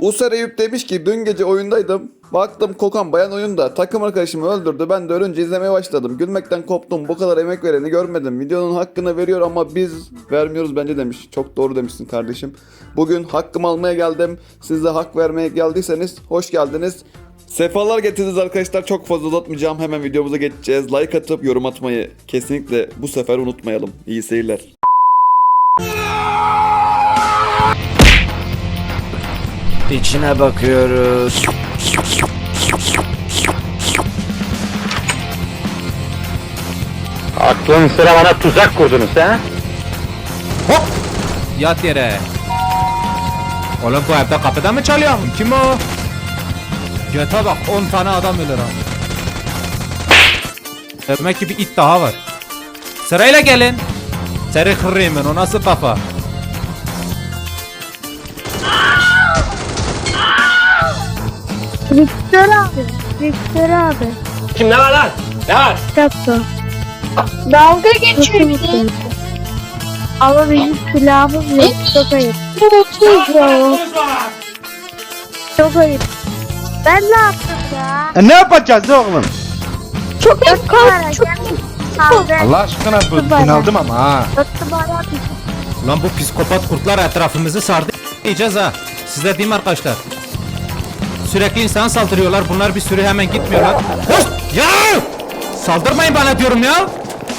User Eyüp demiş ki dün gece oyundaydım. Baktım Kokan bayan oyunda. Takım arkadaşımı öldürdü. Ben de ölünce izlemeye başladım. Gülmekten koptum. Bu kadar emek vereni görmedim. Videonun hakkını veriyor ama biz vermiyoruz bence demiş. Çok doğru demişsin kardeşim. Bugün hakkımı almaya geldim. Siz de hak vermeye geldiyseniz hoş geldiniz. Sefalar getirdiniz arkadaşlar. Çok fazla uzatmayacağım. Hemen videomuza geçeceğiz. Like atıp yorum atmayı kesinlikle bu sefer unutmayalım. İyi seyirler. İçine bakıyoruz. Aklın sıra bana tuzak kurdunuz ha? Yat yere. Oğlum bu evde kapıda mı çalıyor? Kim o? Göte bak 10 tane adam ölür ha. Demek ki bir it daha var. Sırayla gelin. Seni kırayım ben o nasıl kafa? Victor abi. Victor abi. Kim ne var lan? Ne var? Kitapta. Dalga geçiyor bir de. Ama bizim silahımız yok. Çok ayıp. Çok ayıp. Ben ne yaptım ya? E ne yapacağız oğlum? Çok ayıp. Çok Allah aşkına bu bunaldım ama ha. Ulan bu psikopat kurtlar etrafımızı sardı diyeceğiz ha. Size diyeyim arkadaşlar. Sürekli insan saldırıyorlar. Bunlar bir sürü hemen gitmiyorlar. Hoş! Ya! Saldırmayın bana diyorum ya.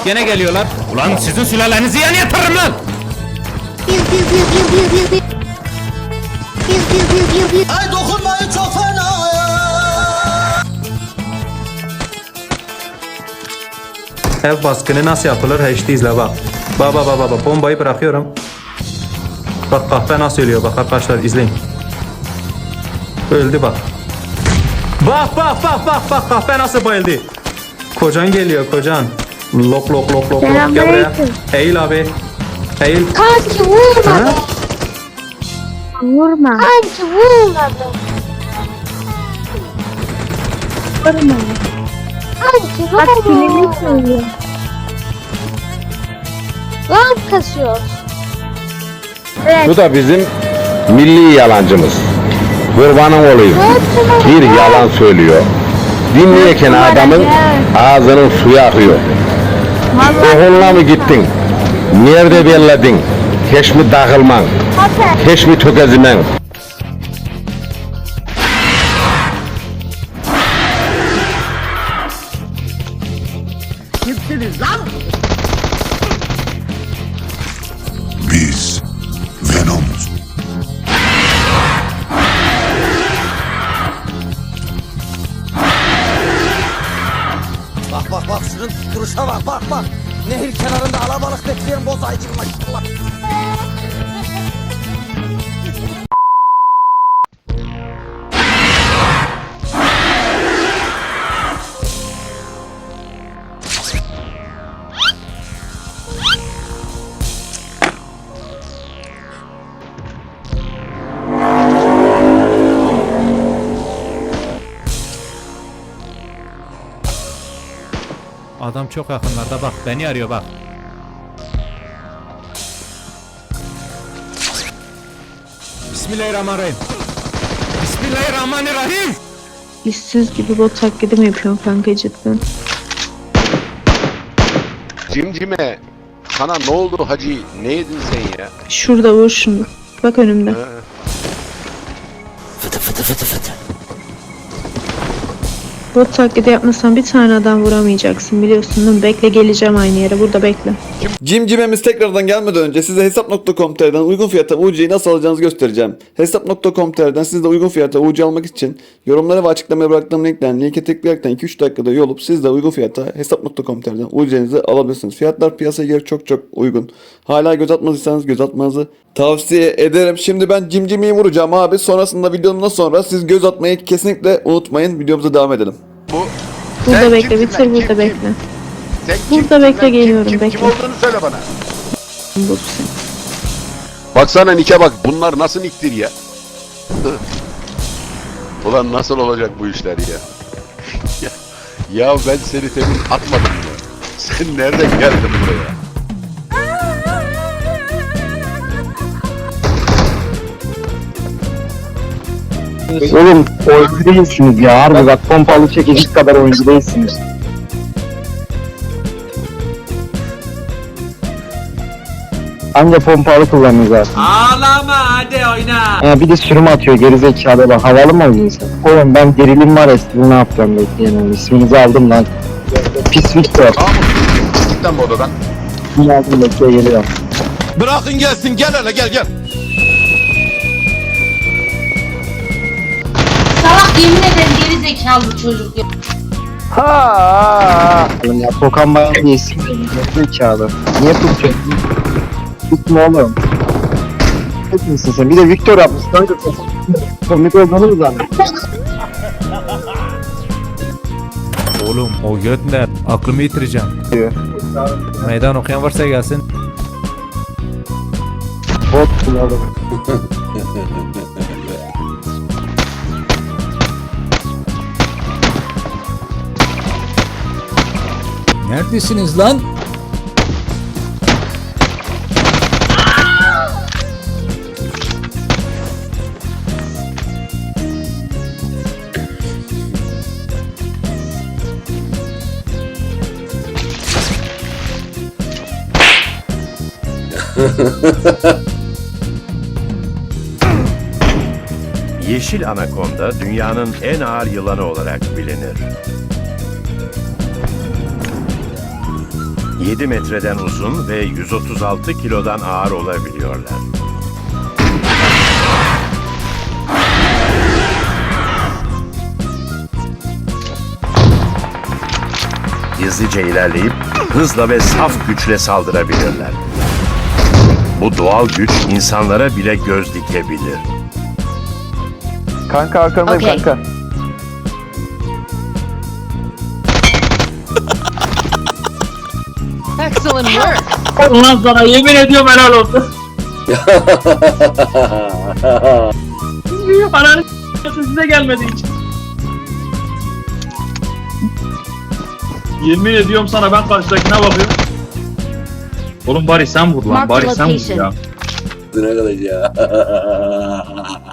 Gene geliyorlar. Ulan sizin sülalenizi yan yatırırım lan. Ay dokunmayın çok fena Ev baskını nasıl yapılır hiç izle bak. Bak bak bak bak, bombayı bırakıyorum. Bak kahve nasıl ölüyor bak arkadaşlar izleyin. Öldü bak. Bak bak bak bak bak kahve nasıl bayıldı. Kocan geliyor kocan. Lok lok lok lok lok gel buraya. Eğil abi. Eğil. Kanki vurma. Ha? Vurma. Kanki vurma. Vurma. Kanki vurma. Bak filmi söylüyor. Lan kasıyor. Evet. Bu da bizim milli yalancımız. Kurbanın olayım. Bir yalan söylüyor. Dinleyken adamın ağzının suyu akıyor. Oğlunla mı gittin? Nerede belledin? Hiç mi dağılman? Hiç mi tökezimen? Bak bak. Nehir kenarında alabalık bekleyen bozay gibi maşallah Adam çok yakınlarda bak. Beni arıyor bak. Bismillahirrahmanirrahim. Bismillahirrahmanirrahim. İşsiz gibi bot taklidi mi yapıyorsun kanka cidden? Cimcime sana ne oldu hacı? Ne yedin sen ya? Şurada vur şunu. Bak önümde. Bot taklidi yapmasan bir tane adam vuramayacaksın biliyorsun değil mi? Bekle geleceğim aynı yere. Burada bekle. Cimcimemiz tekrardan gelmeden önce size hesap.com.tr'den uygun fiyata UC'yi nasıl alacağınızı göstereceğim. Hesap.com.tr'den siz de uygun fiyata UC almak için yorumlara ve açıklamaya bıraktığım linkten linke tıklayaraktan 2-3 dakikada üye olup siz de uygun fiyata hesap.com.tr'den UC'nizi alabilirsiniz. Fiyatlar piyasaya göre çok çok uygun. Hala göz atmadıysanız göz atmanızı tavsiye ederim. Şimdi ben cimcimiyi vuracağım abi. Sonrasında videomdan sonra siz göz atmayı kesinlikle unutmayın. Videomuza devam edelim. Bu Burada Sen bekle kimsin bitir lan? burada Kim, bekle. sen Burada kimsin bekle, lan? Kim, geliyorum, kim, bekle. Kim olduğunu söyle bana. Bu sen. Baksana Nike bak bunlar nasıl niktir ya? Ulan nasıl olacak bu işler ya? ya? Ya ben seni temin atmadım ya. Sen nereden geldin buraya? Oğlum oyuncu değilsiniz ya. Harbi bak pompalı çekici kadar oyuncu değilsiniz. Anca pompalı kullanıyor zaten. Ağlama hadi oyna. Ha, bir de sürüm atıyor gerizekalı bak. Havalı mı oynuyorsun? Oğlum ben gerilim var eskiden ne yapacağım bekleyin oğlum. İsminizi aldım lan. Pis Victor. Gitten bu odadan. İsmini aldım bekle geliyorum. Bırakın gelsin gel hele gel gel. Salak yemin ederim geri zekalı çocuk ya. Oğlum ya Tokan Bayan diye isim. Gerizekalı. Niye tutuyorsun? Tutma oğlum. Tutmuşsun sen. Bir de Victor yapmış. Kanka komik olduğunu mu zannediyorsun? Oğlum o göt ne? Aklımı yitireceğim. Meydan okuyan varsa gelsin. Bot oğlum. Neredesiniz lan? Yeşil anakonda dünyanın en ağır yılanı olarak bilinir. 7 metreden uzun ve 136 kilodan ağır olabiliyorlar. Gizlice ilerleyip hızla ve saf güçle saldırabilirler. Bu doğal güç insanlara bile göz dikebilir. Kanka arkandayım Okey. kanka. Excellent work. Ulan sana yemin ediyorum helal olsun. Ananı size gelmedi hiç. Yemin ediyorum sana ben karşıdakine bakıyorum. Oğlum bari sen vur lan Mark bari sen vur location. ya. Ne kadar ya.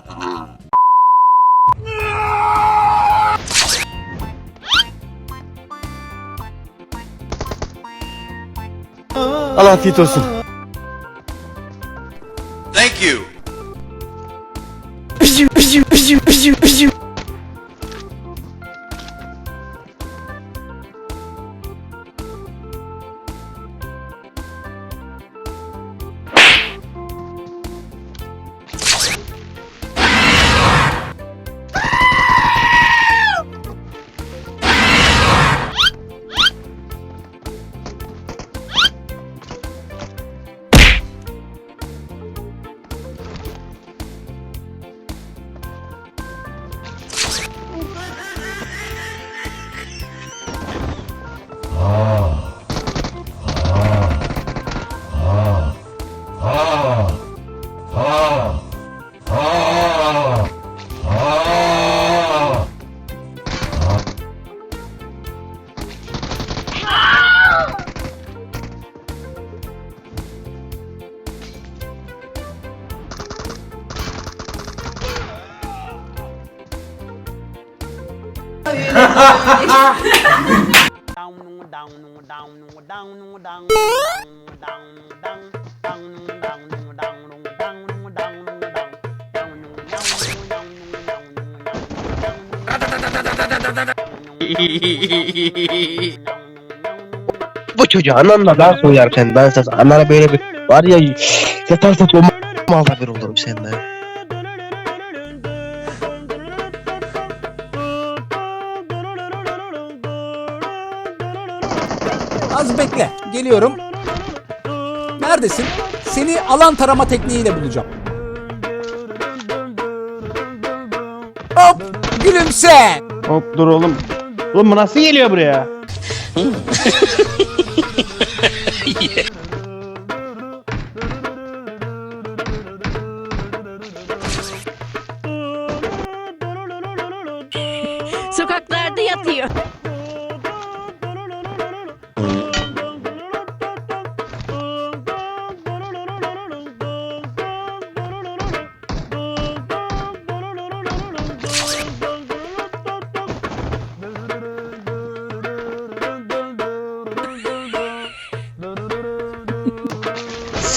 Allah afiyet olsun. Bu çocuğa ananla ben soyarken ben ses anana böyle bir var ya yatarsa bomba malda bir olurum senden. Az bekle. Geliyorum. Neredesin? Seni alan tarama tekniğiyle bulacağım. Hop! Gülümse! Hop dur oğlum. Oğlum bu nasıl geliyor buraya?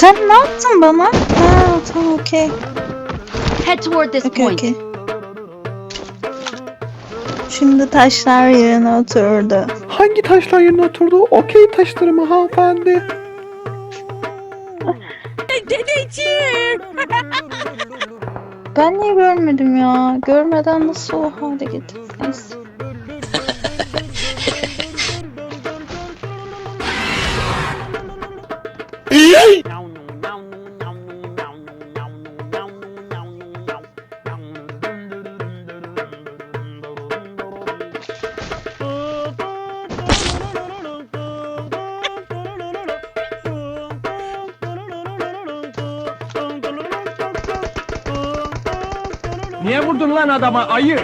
Sen ne yaptın bana? Ha tamam okey. Head toward this Okey point. okey. Şimdi taşlar yerine oturdu. Hangi taşlar yerine oturdu? Okey taşları mı hanımefendi? Ben niye görmedim ya? Görmeden nasıl o hale getirdim? Lan adama ayı?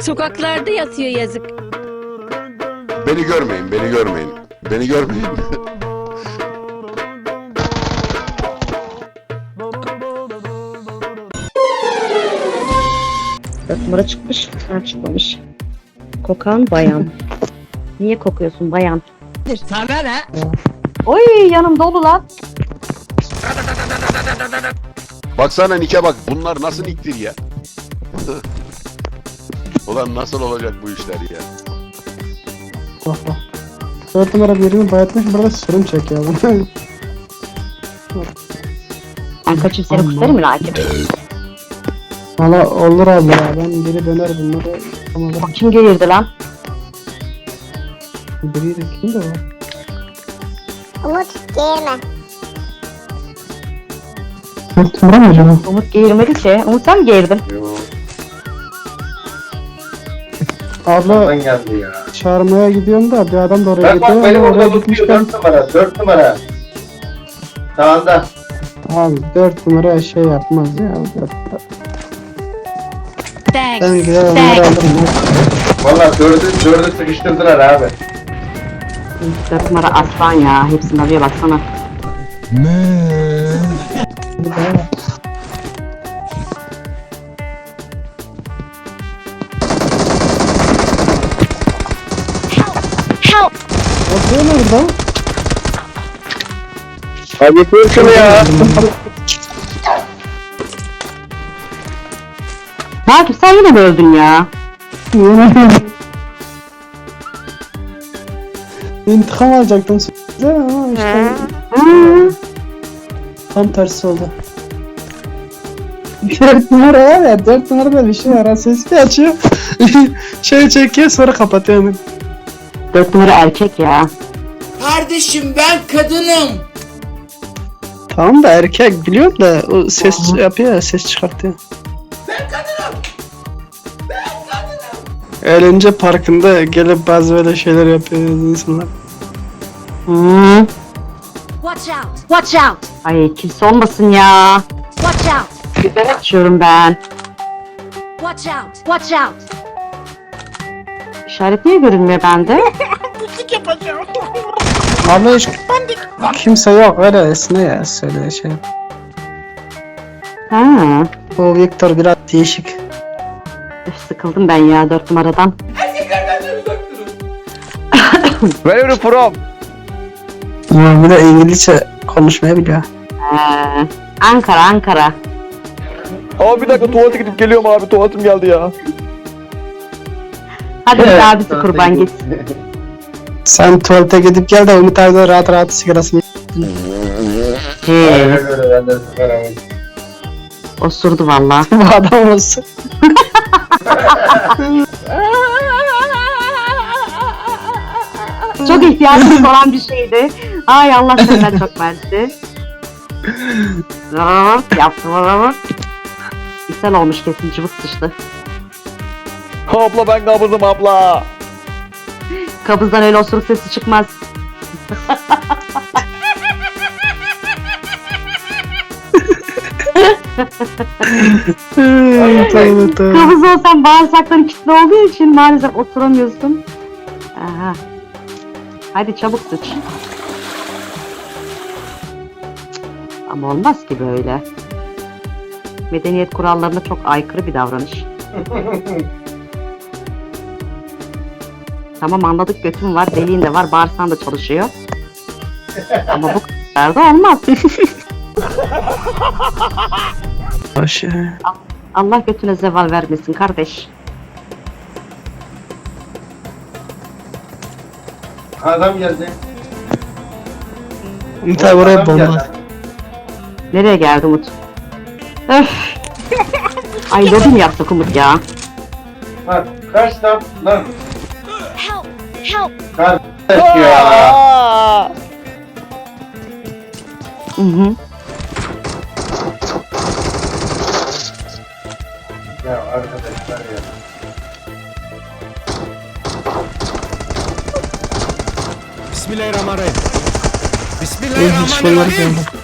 Sokaklarda yatıyor yazık. Beni görmeyin, beni görmeyin. Beni görmeyin. Dört numara çıkmış. Ha çıkmamış. Kokan bayan. Niye kokuyorsun bayan? Sana ne? Oy yanım dolu lan. Baksana Nike bak. Bunlar nasıl niktir ya? Ulan nasıl olacak bu işler ya? Dört numara birini bayatmış burada sürüm çekiyor. Ben kaçayım seni kurtarayım mı Rakip? Valla olur abi ya ben biri döner bunları. Ama Bak kim gelirdi lan? biri de kim de var? Dört numara mı acaba? Umut geğirmedi ki. Umut sen mi geğirdin? Abla çağırmaya gidiyorum da bir adam da oraya gidiyor. Bak benim oraya gitmişken. numara, 4 numara. Sağında. Abi dört numara şey yapmaz ya. Ben Thanks. gider onları alırım. Valla 4'ü 4'ü sıkıştırdılar abi. Dört numara aslan ya. Hepsinin abiye baksana. Help! Bakıyor mu burada? Hadi kur şunu ya. Rakip sen yine mi öldün ya? İntikam alacaktım size ama işte. Tam tersi oldu. Dört numara var ya, dört numarada bir şey var. Sesi açıyor, şey çekiyor sonra kapatıyor. Yani. Dört numara erkek ya. Kardeşim ben kadınım. Tamam da erkek biliyorum da o ses yapıyor ya, ses çıkartıyor. Ben kadınım. Ben kadınım. Eğlence parkında gelip bazı böyle şeyler yapıyor insanlar. Hı. Watch out! Watch out! Ay kimse olmasın ya. Watch out! Biber açıyorum ben. Watch out! Watch out! İşaret niye görünmüyor bende? Abi hiç kimse yok öyle esne ya söyle şey. Ha. O Victor biraz değişik. Üf, Sıkıldım ben ya dört numaradan. Where are you from? Ya bir de İngilizce konuşmayı biliyor. Ee, Ankara Ankara. Abi bir dakika tuvalete gidip geliyorum abi tuvaletim geldi ya. Hadi bir abisi kurban git. Sen tuvalete gidip gel de Ümit abi de rahat rahat sigarasını He, osurdu valla. bu adam olsun. Çok ihtiyacımız olan bir şeydi. Ay Allah senden çok verdi. Zırt yaptım adamı. İshal olmuş kesin cıvık sıçtı. Abla ben kabızım abla. Kabızdan öyle osuruk sesi çıkmaz. Tövbe tövbe. Kabız olsan bağırsakların kilitli olduğu için maalesef oturamıyorsun. Aha. Hadi çabuk sıç. Ama olmaz ki böyle. Medeniyet kurallarına çok aykırı bir davranış. Tamam anladık götün var, deliğin de var, bağırsan da çalışıyor. Ama bu kadar da olmaz. Aşağı. Allah götüne zeval vermesin kardeş. Umut abi oraya bomba. Nereye geldi Umut? Öf. Ay lobi mi yaptık Umut ya? Hı hı. Bismillahirrahmanirrahim. Hiç bunları Bismillahirrahmanirrahim.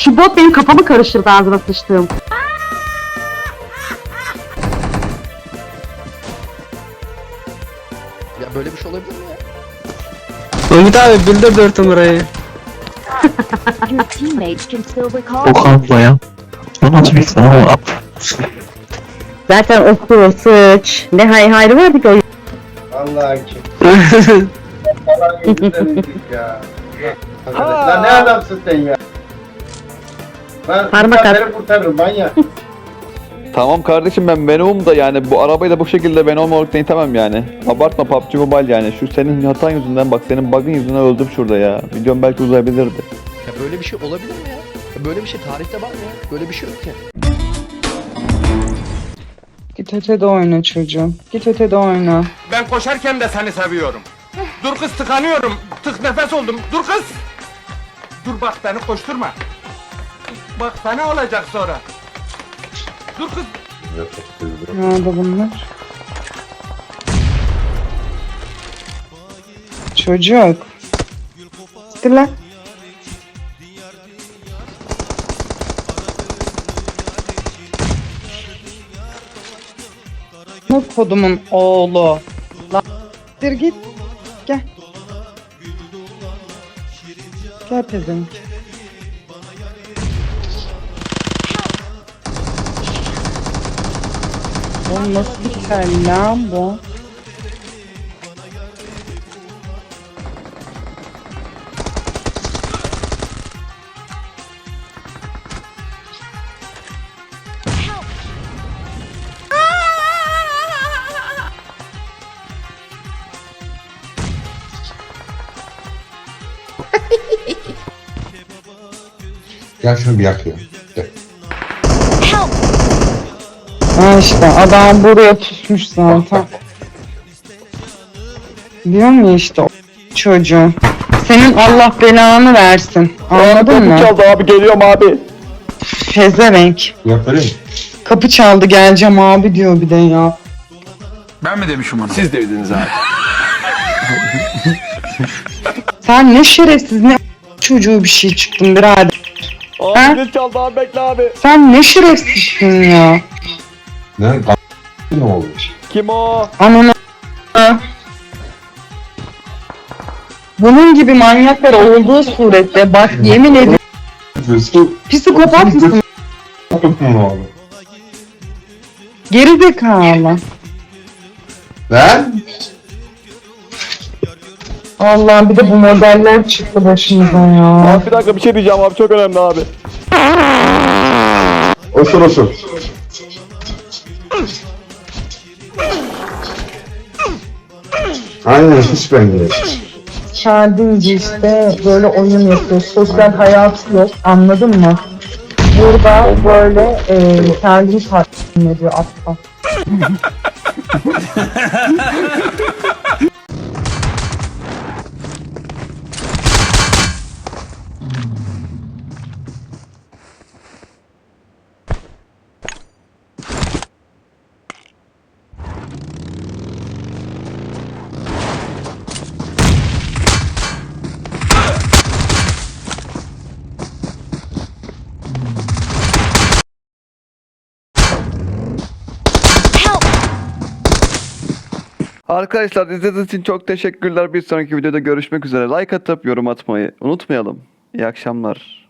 Şu bot benim kafamı karıştırdı ağzına sıçtığım. Umut abi bildir dört numarayı. Your teammates can still recall. abla ya. O nasıl bir sana Zaten oku, sıç. Ne hay hayrı vardı ki o Vallahi kim? Lan ne adamsın sen ya? Ben Parmak at. kurtarırım manyak. Tamam kardeşim ben Venom'um da yani bu arabayı da bu şekilde Venom olarak denetemem yani. Abartma PUBG Mobile yani. Şu senin hatan yüzünden bak senin bug'ın yüzünden öldüm şurada ya. Videom belki uzayabilirdi. Ya böyle bir şey olabilir mi ya? ya? Böyle bir şey tarihte var mı ya? Böyle bir şey yok ya. Git ötede oyna çocuğum. Git ötede oyna. Ben koşarken de seni seviyorum. Dur kız tıkanıyorum. Tık nefes oldum. Dur kız. Dur bak beni koşturma. Bak sana olacak sonra. Dur kız. Nerede bunlar? Çocuk. Gitti lan. Ne kodumun oğlu. Lan git. Gel. Gel pezevenk. Bu nasıl bir kel lan bu? Gel şunu bir yak işte adam buraya pusmuş zaten. Diyor mu işte o çocuğu. Senin Allah belanı versin. Anladın mı? çaldı abi geliyorum abi. Pezevenk. Yaparım. Kapı çaldı geleceğim abi diyor bir de ya. Ben mi demişim onu? Siz dediniz abi. Sen ne şerefsiz ne çocuğu bir şey çıktın birader. Ha? Abi çaldı abi bekle abi. Sen ne şerefsizsin ya. Ne? Ne oldu? Kim o? Ananı bunun gibi manyaklar olduğu surette bak yemin ederim psikopat mısın? Ne oldu? Geri zekalı. Lan? Allah bir de bu modeller çıktı başımıza ya. Abi bir dakika bir şey diyeceğim abi çok önemli abi. Osur osur. Aynen hiç ben gibi. Kendince işte böyle oyun yapıyor. Sosyal hayatı yok. Anladın mı? Burada böyle e, kendini tatmin ediyor aptal. Arkadaşlar izlediğiniz için çok teşekkürler. Bir sonraki videoda görüşmek üzere. Like atıp yorum atmayı unutmayalım. İyi akşamlar.